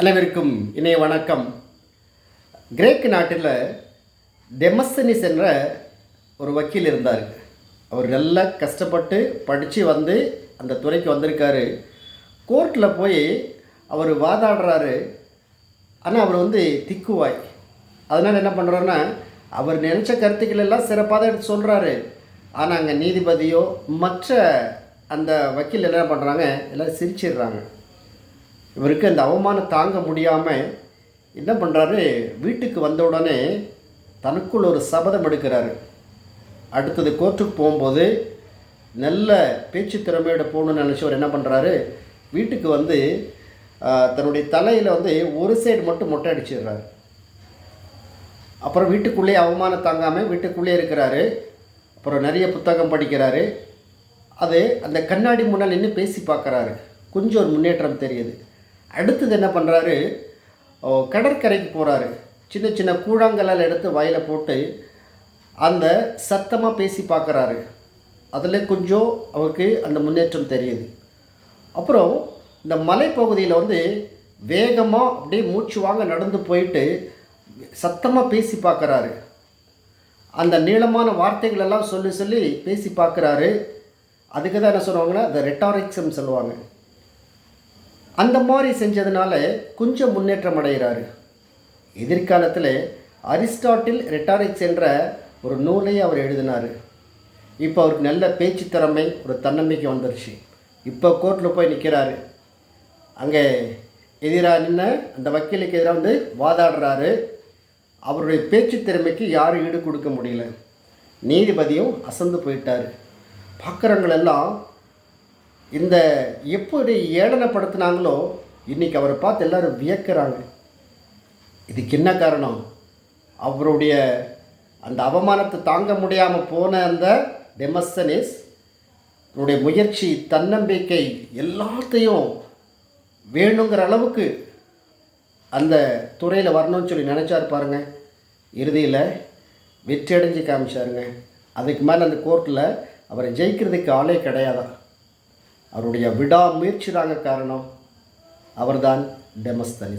அனைவருக்கும் இணைய வணக்கம். கிரேக் நாட்டில் டெமஸ்தனிஸ் என்ற ஒரு வக்கீல் இருந்தார். அவர் நல்லா கஷ்டப்பட்டு படித்து வந்து அந்த துறைக்கு வந்திருக்காரு. கோர்ட்டில் போய் அவர் வாதாடுறாரு. ஆனால் அவர் வந்து திக்குவாய். அதனால் என்ன பண்ணுறோன்னா அவர் நினச்ச கருத்துக்கள் எல்லாம் சிறப்பாக தான் எடுத்து சொல்கிறாரு ஆனால் அங்கே நீதிபதியோ மற்ற அந்த வக்கீல் என்ன பண்ணுறாங்க எல்லோரும் சிரிச்சிடுறாங்க. இவருக்கு அந்த அவமானம் தாங்க முடியாமல் என்ன பண்ணுறாரு வீட்டுக்கு வந்த உடனே தனக்குள் ஒரு சபதம் எடுக்கிறாரு. அடுத்தது கோர்ட்டுக்கு போகும்போது நல்ல பேச்சு திறமையோட போகணும்னு நினச்சவர் என்ன பண்ணுறாரு வீட்டுக்கு வந்து தன்னுடைய தலையில் வந்து ஒரு சைடு மட்டும் மொட்டை அடிச்சிடுறாரு. அப்புறம் வீட்டுக்குள்ளேயே அவமானம் தாங்காமல் வீட்டுக்குள்ளே இருக்கிறாரு. அப்புறம் நிறைய புத்தகம் படிக்கிறாரு. அது அந்த கண்ணாடி முன்னால் நின்று பேசி பார்க்குறாரு. கொஞ்சம் ஒரு முன்னேற்றம் தெரியுது. அடுத்தது என்ன பண்ணுறாரு கடற்கரைக்கு போகிறாரு சின்ன சின்ன கூழாங்கல்லால் எடுத்து வாயில் போட்டு அந்த சத்தமாக பேசி பார்க்குறாரு. அதில் கொஞ்சம் அவருக்கு அந்த முன்னேற்றம் தெரியுது. அப்புறம் இந்த மலைப்பகுதியில் வந்து வேகமாக அப்படியே மூச்சு வாங்க நடந்து போயிட்டு சத்தமாக பேசி பார்க்குறாரு. அந்த நீளமான வார்த்தைகள் எல்லாம் சொல்லி சொல்லி பேசி பார்க்குறாரு. அதுக்கு தான் என்ன சொல்லுவாங்கன்னா அந்த ரெட்டாரிக்ஸம் சொல்லுவாங்க. அந்த மாதிரி செஞ்சதுனால கொஞ்சம் முன்னேற்றம் அடைகிறாரு. எதிர்காலத்தில் அரிஸ்டாட்டில் ரெட்டாரிக்ஸ் என்ற ஒரு நூலை அவர் எழுதினார். இப்போ அவருக்கு நல்ல பேச்சு திறமை ஒரு தன்னம்பிக்கை வந்துருச்சு. இப்போ கோர்ட்டில் போய் நிற்கிறாரு. அங்கே எதிராக நின்று அந்த வக்கீலுக்கு எதிராக வந்து வாதாடுறாரு. அவருடைய பேச்சு திறமைக்கு யாரும் ஈடு கொடுக்க முடியல. நீதிபதியும் அசந்து போயிட்டார். பார்க்குறவங்களெல்லாம் இந்த எப்படி ஏளனப்படுத்தினாங்களோ இன்றைக்கி அவரை பார்த்து எல்லாரும் வியக்கிறாங்க. இதுக்கு என்ன காரணம்? அவருடைய அந்த அவமானத்தை தாங்க முடியாமல் போன அந்த டெமஸ்தனேஸ் அவருடைய முயற்சி தன்னம்பிக்கை எல்லாத்தையும் வேணுங்கிற அளவுக்கு அந்த துறையில் வரணும்னு சொல்லி நினச்சாரு பாருங்க. இறுதியில் வெற்றி அடைஞ்சு காமிச்சாருங்க. அதுக்கு மேலே அந்த கோர்ட்டில் அவரை ஜெயிக்கிறதுக்கு ஆளே கிடையாதான். அவருடைய விடாமுயற்சி தாங்க காரணம் அவர்தான் டெமஸ்தனிஸ்.